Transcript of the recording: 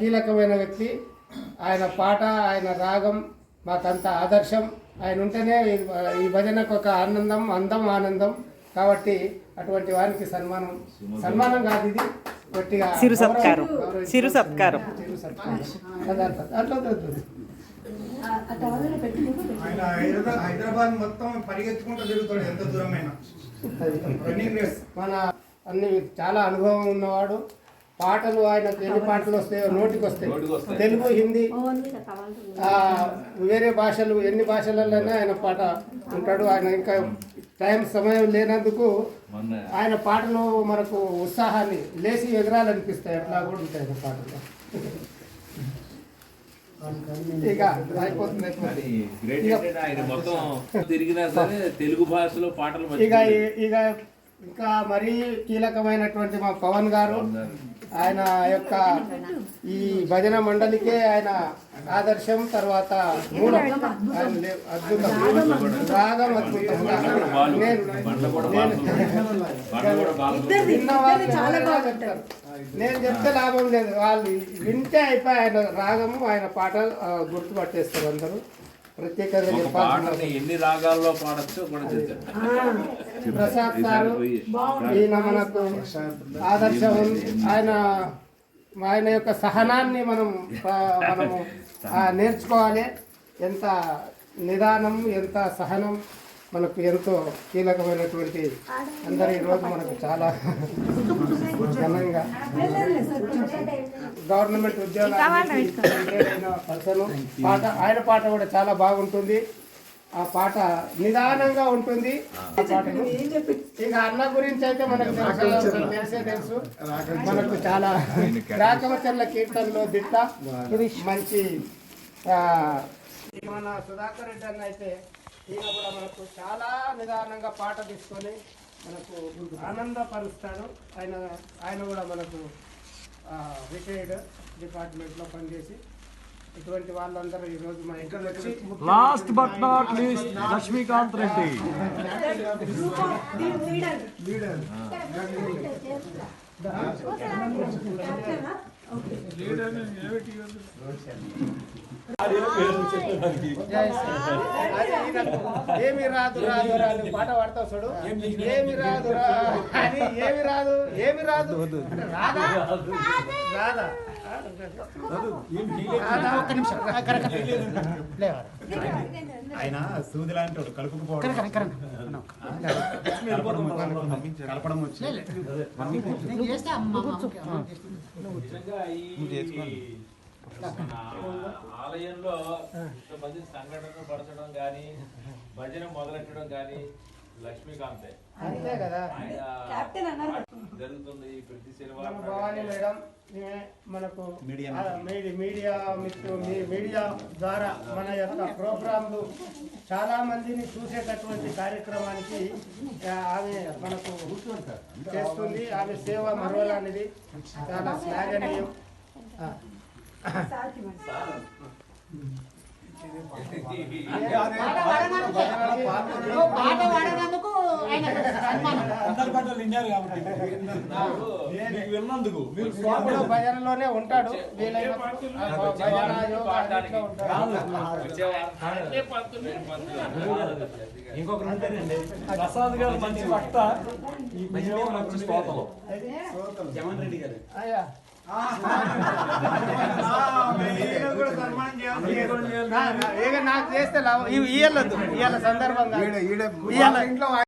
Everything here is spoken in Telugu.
కీలకమైన వ్యక్తి. ఆయన పాట ఆయన రాగం మాకంత ఆదర్శం. ఆయన ఉంటేనే ఈ- భజనకు ఒక ఆనందం అందం ఆనందం. కాబట్టి అటువంటి వారికి సన్మానం. సన్మానం కాదు ఇది. గట్టిగా సిరు సత్కారం. సిరు సత్కారం. హైదరాబాద్ మొత్తం పరిగెత్తుకుంటూ తిరుగుతాడు ఎంత దూరమైనా. మన అన్ని చాలా అనుభవం ఉన్నవాడు. పాటలు ఆయన ఎన్ని పాటలు వస్తాయో నోటికి వస్తాయి. తెలుగు హిందీ ఆ, వేరే భాషలు ఎన్ని భాషలలోనే ఆయన పాట ఉంటాడు. ఆయన ఇంకా టైం సమయం లేనందుకు ఆయన పాటలు మనకు ఉత్సాహాన్ని లేచి ఎగరాలనిపిస్తాయి. అట్లా కూడా ఉంటాయి ఆయన పాటలు. ఇక అయిపోతుంది తిరిగినా సరే తెలుగు భాషలో పాటలు ఇక ఇక ఇంకా మరీ కీలకమైనటువంటి మా పవన్ గారు ఆయన యొక్క ఈ భజన మండలికే ఆయన ఆదర్శం తర్వాత మూలం. అద్భుతం. రాగం అద్భుతం. నేను నేను- నేను చెప్తే లాభం లేదు. వాళ్ళు వింటే అయిపోయి ఆయన రాగము ఆయన పాట గుర్తుపట్టేస్తారు అందరూ. ప్రత్యేకంగా ఒక చెప్పాల్సిన పాటని ఎన్ని రాగాల్లో పాడచ్చో కూడా ప్రసాద్ సారు ఈయన మనకు ఆదర్శం. ఆయన ఆయన యొక్క సహనాన్ని మనం ఆ, మనము ఆ, నేర్చుకోవాలి. ఎంత నిదానం ఎంత సహనం మనకు ఎంతో కీలకమైనటువంటి అందరు ఈరోజు మనకు చాలా ఘనంగా గవర్నమెంట్ ఉద్యోగాలు పర్సన్ పాట ఆయన పాట కూడా చాలా బాగుంటుంది. ఆ పాట నిదానంగా ఉంటుంది. ఆ ఇక అన్న గురించి అయితే మనకు తెలుసు తెలిసే మనకు చాలా రాకవచర్ల కీర్తనలో దిట్ట. మంచి మన సుధాకర్ రెడ్డి అన్న అయితే ఈయన కూడా మనకు చాలా నిదానంగా పాట తీసుకొని మనకు ఆనందపరుస్తాడు. ఆయన ఆయన కూడా మనకు రిటైర్డ్ డిపార్ట్మెంట్లో పనిచేసి ఇటువంటి వాళ్ళందరూ ఈరోజు మా వచ్చి last but not least Laxmikant Reddy జై శ్రీరామ్. ఏమి రాదు రాదు రాదు. పాట పాడతావు చూడు. ఏమి రాదు? రా అని ఏమి రాదు? ఏమి రాదు? రాదా? రాదా? ఆయన సూది లాంటి వాడు కలుపుకుపోవడం. కలపడం వచ్చి ఆలయంలో ఇంతమంది సంఘటన పరచడం కానీ భజన మొదలెట్టడం కానీ లక్ష్మీకాంతే. అంతే కదా. జరుగుతుంది ప్రతి మన శనివారం భవానీ మేడం మనకు మీడియా మీడియా ద్వారా మన యొక్క ప్రోగ్రాంలు చాలా మందిని చూసేటటువంటి కార్యక్రమానికి ఆమె మనకు చేస్తుంది. ఆమె సేవ మరవలానిది చాలా శ్లాఘనీయం ఆ. పాట పాడినందుకు ఆయన సన్మానం విన్నందుకు మీరు ఎప్పుడూ భజనలోనే ఉంటాడు. ఇంకొకరు ఉంటారండి. ప్రసాద్ గారు మంచి వక్త ఈ మీడియా మంచి శ్రోతలు జగన్ రెడ్డి గారు అయ్యా ఈయన కూడా సన్మానం చేయాలి నా- నా- ఇక నాకు చేస్తే లాభం. ఇవి ఇయ్యలేదు. ఇయ్యాల సందర్భంగా. ఇంట్లో